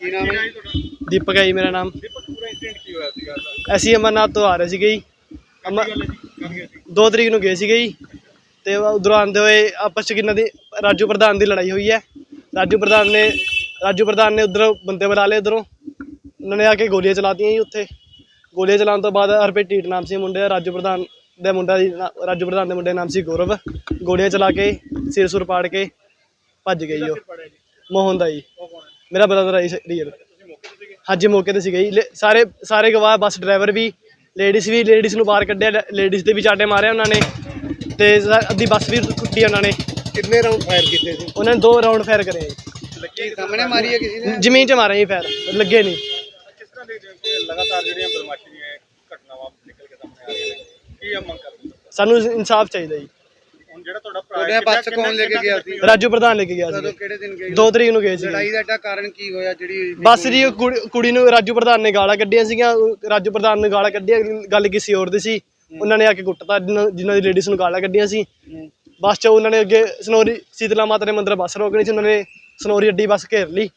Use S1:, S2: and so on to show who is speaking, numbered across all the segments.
S1: ਕੀ ਨਾਮ ਹੈ
S2: ਦੀਪਕ ਹੈ ਜੀ ਮੇਰਾ ਨਾਮ।
S1: ਦੀਪਕ ਪੂਰਾ ਇੰਸੀਡੈਂਟ ਕੀ ਹੋਇਆ ਸੀਗਾ
S2: ਅਸੀਂ ਅਮਰਨਾਥ ਤੋਂ ਆ ਰਹੇ ਸੀਗੇ ਜੀ। ਅਮਰ 2 ਤਰੀਕ ਨੂੰ ਗਏ ਸੀਗੇ ਜੀ। ਤੇ ਉਧਰੋਂ ਆਉਂਦੇ ਹੋਏ ਆਪਸ ਚ ਕਿੰਨਾ ਦੀ ਰਾਜੂ ਪ੍ਰਧਾਨ ਦੀ ਲੜਾਈ ਹੋਈ ਹੈ। ਰਾਜੂ ਪ੍ਰਧਾਨ ਨੇ ਰਾਜੂ ਪ੍ਰਧਾਨ ਨੇ ਉਧਰੋਂ ਬੰਦੇ ਬੁਲਾ ਲਏ ਉਧਰੋਂ। ਉਹਨਾਂ ਨੇ ਆ ਕੇ ਗੋਲੀਆਂ ਚਲਾਤੀਆਂ ਜੀ ਉੱਥੇ। ਗੋਲੀਆਂ ਚਲਾਉਣ ਤੋਂ ਬਾਅਦ ਹਰਪ੍ਰੀਤ ਨਾਮ ਸੀ ਮੁੰਡੇ ਦਾ ਰਾਜੂ ਪ੍ਰਧਾਨ ਦੇ ਮੁੰਡਾ ਦੀ ਰਾਜੂ ਪ੍ਰਧਾਨ ਦੇ ਮੁੰਡੇ ਦਾ ਨਾਮ ਸੀ ਗੌਰਵ। ਗੋਲੀਆਂ ਚਲਾ ਕੇ ਸਿਰ ਸੁਰ ਪਾੜ ਕੇ ਭੱਜ ਗਏ ਜੀ ਉਹ। ਮੋਹਨ ਦਾ ਜੀ। ਮੇਰਾ ਬ੍ਰਦਰ
S1: ਤੇ ਸੀਗੇ
S2: ਹਾਂਜੀ ਮੌਕੇ ਤੇ ਸੀਗੇ ਜੀ। ਸਾਰੇ ਸਾਰੇ ਗਵਾਹ ਬੱਸ ਡਰਾਈਵਰ ਵੀ ਲੇਡੀਜ਼ ਵੀ ਲੇਡੀਜ਼ ਨੂੰ ਬਾਹਰ ਕੱਢਿਆ ਲੇਡੀਜ਼ ਦੇ ਵੀ ਚਾਟੇ ਮਾਰੇ ਉਹਨਾਂ ਨੇ। ਤੇ ਅੱਧੀ ਬੱਸ ਵੀ ਕੁੱਟੀ ਉਹਨਾਂ ਨੇ।
S1: ਕਿੰਨੇ ਰਾਉਂਡ ਫਾਇਰ ਕੀਤੇ ਸੀ?
S2: ਉਹਨਾਂ ਨੇ ਦੋ ਰਾਉਂਡ ਫਾਇਰ ਕਰੇ
S1: ਲੱਗੀ ਸਾਹਮਣੇ ਮਾਰੀ ਹੈ ਕਿਸੇ ਨੇ?
S2: ਜ਼ਮੀਨ 'ਚ ਮਾਰੇ ਜੀ ਫਾਇਰ ਲੱਗੇ ਨਹੀਂ
S1: ਕਿਸ ਤਰ੍ਹਾਂ ਦੇ ਲਗਾਤਾਰ ਜਿਹੜੀਆਂ ਬਦਮਾਸ਼ੀ ਦੀਆਂ ਘਟਨਾਵਾਂ ਨਿਕਲ ਕੇ ਸਾਹਮਣੇ ਆ ਰਹੀਆਂ ਨੇ? ਕੀ ਮੰਗ ਕਰਦੇ?
S2: ਸਾਨੂੰ ਇਨਸਾਫ ਚਾਹੀਦਾ ਜੀ।
S1: ਜਿਹੜਾ ਤੁਹਾਡਾ ਭਰਾ ਹੈ ਬੱਸ ਕੌਣ ਲੈ ਕੇ ਗਿਆ ਸੀ?
S2: ਰਾਜੂ ਪ੍ਰਧਾਨ ਲੈ ਕੇ ਗਿਆ ਸੀ।
S1: ਕਿਹੜੇ ਦਿਨ ਗਏ?
S2: 2 ਤਰੀਕ ਨੂੰ ਗਏ ਸੀ।
S1: ਲੜਾਈ ਦਾ ਏਡਾ ਕਾਰਨ ਕੀ ਹੋਇਆ ਜਿਹੜੀ
S2: ਬੱਸ ਦੀ ਉਹ ਕੁੜੀ- ਕੁੜੀ ਨੂੰ ਰਾਜੂ ਪ੍ਰਧਾਨ ਨੇ ਗਾਲਾਂ ਕੱਢੀਆਂ ਸੀਗੀਆਂ ਉਹ ਰਾਜੂ ਪ੍ਰਧਾਨ ਨੇ ਗਾਲਾਂ ਕੱਢੀਆਂ ਗੱਲ ਕਿਸੇ ਹੋਰ ਦੀ ਸੀ। ਉਹਨਾਂ ਨੇ ਆ ਕੇ ਕੁੱਟਤਾ ਜਿਨ੍ਹਾਂ ਜਿਨ੍ਹਾਂ ਦੀ ਲੇਡੀਜ਼ ਨੂੰ ਗਾਲਾਂ ਕੱਢੀਆਂ ਸੀ। ਬੱਸ 'ਚ ਉਹਨਾਂ ਨੇ ਅੱਗੇ ਸਨੋਰੀ ਸੀਤਲਾ ਮਾਤਾ ਦੇ ਮੰਦਿਰ ਬੱਸ ਰੋਕਣੀ ਸੀ ਉਹਨਾਂ ਨੇ ਸਨੋਰੀ ਅੱਡੀ ਬੱਸ ਘੇਰ ਲਈ।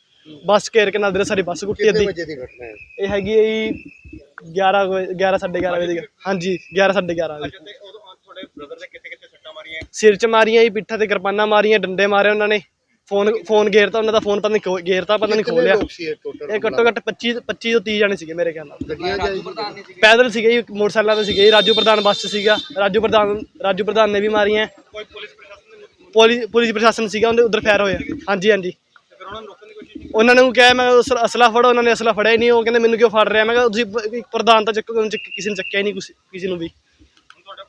S2: ਬੱਸ ਘੇਰ ਕੇ ਨਾਲ ਦੇ ਸਾਰੀ ਬੱਸ ਕੁੱਟੀ ਅੱਧੀ।
S1: ਵਜੇ ਦੀ ਘਟਨਾ ਹੈ?
S2: ਇਹ ਹੈਗੀ ਹੈ ਜੀ 11 ਵਜੇ- 11 11:30 ਵਜੇ ਦੀ। ਹਾਂਜੀ 11 11:30 ਵਜੇ।
S1: ਤੇ ਉਦੋਂ ਤੁਹਾਡੇ ਬ੍ਰਦਰ ਦੇ ਕਿੱਥੇ ਕਿੱਥੇ ਸੱਟਾਂ ਮਾਰੀਆਂ
S2: ਸਿਰ 'ਚ ਮਾਰੀਆਂ ਜੀ ਪਿੱਠਾਂ ਤੇ ਕਿਰਪਾਨਾਂ ਮਾਰੀਆਂ ਡੰਡੇ ਮਾਰੇ ਉਹਨਾਂ ਨੇ। ਫੋਨ ਫੋਨ ਗੇਰਤਾ ਉਹਨਾਂ ਦਾ ਫੋਨ ਪਤਾ ਨਹੀਂ ਗੇਰਤਾ ਪਤਾ ਨਹੀਂ ਖੋਲਿਆ ਇਹ ਘੱਟੋ ਘੱਟ 25 25 ਤੋਂ 30 ਜਾਣੇ ਸੀਗੇ ਮੇਰੇ ਖਿਆਲ ਨਾਲ।
S1: ਗੱਡੀਆਂ
S2: ਪੈਦਲ ਸੀਗੇ ਜੀ ਮੋਟਰਸਾਈਕਲਾਂ ਤੇ ਸੀਗੇ ਜੀ ਰਾਜੂ ਪ੍ਰਧਾਨ ਬੱਸ 'ਚ ਸੀਗਾ। ਰਾਜੂ ਪ੍ਰਧਾਨ ਰਾਜੂ ਪ੍ਰਧਾਨ ਨੇ ਵੀ ਮਾਰੀਆਂ।
S1: ਕੋਈ ਪੁਲਿਸ ਪ੍ਰਸ਼ਾਸਨ
S2: ਪੁਲਿਸ ਪ੍ਰਸ਼ਾਸਨ ਸੀਗਾ ਉਹਦੇ ਉਧਰ ਫਾਇਰ ਹੋਇਆ। ਹਾਂਜੀ ਹਾਂਜੀ।
S1: ਫਿਰ ਉਹਨਾਂ ਨੂੰ ਰੋਕਣ ਦੀ ਕੋਸ਼ਿਸ਼ ਕੀਤੀ?
S2: ਉਹਨਾਂ ਨੂੰ ਕਿਹਾ ਮੈਂ ਅਸਲਾ ਫੜੋ ਉਹਨਾਂ ਨੇ ਅਸਲਾ ਫੜਿਆ ਹੀ ਨਹੀਂ। ਉਹ ਕਹਿੰਦੇ ਮੈਨੂੰ ਕਿਉਂ ਫੜ ਰਿਹਾ? ਮੈਂ ਕਿਹਾ ਤੁਸੀਂ ਪ੍ਰਧਾਨ ਤਾਂ ਚੱਕੋ ਉਹਨੂੰ ਚੱਕ- ਕਿਸੇ ਨੇ ਚੱਕਿਆ ਹੀ ਨਹੀਂ ਕਿਸੇ ਨੂੰ ਵੀ।
S1: ਤੁਹਾਡੇ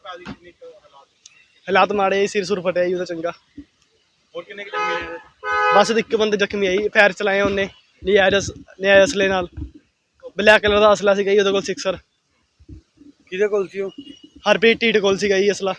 S2: ਹਾਲਾਤ ਮਾੜੇ ਸਿਰ ਸੁਰ ਫਟਿਆ ਜੀ ਉਹਦਾ ਚੰਗਾ।
S1: ਹੋਰ ਕਿੰਨੇ ਕਿ ਜ਼ਖਮੀ ਨੇ
S2: ਬਸ ਇੱਕ ਬੰਦੇ ਜ਼ਖਮੀ ਆਈ ਫਾਇਰ ਚਲਾਏ ਉਹਨੇ ਨਿਆਇਰਸ ਨਿਆਇ ਅਸਲੇ ਨਾਲ। ਬਲੈਕ ਕਲਰ ਦਾ ਅਸਲਾ ਸੀਗਾ ਜੀ ਉਹਦੇ ਕੋਲ ਸਿਕਸਰ
S1: ਕਿਹਦੇ ਕੋਲ ਸੀ ਉਹ?
S2: ਹਰਪ੍ਰੀਤ ਢੀਟ ਕੋਲ ਸੀਗਾ ਜੀ ਅਸਲਾ।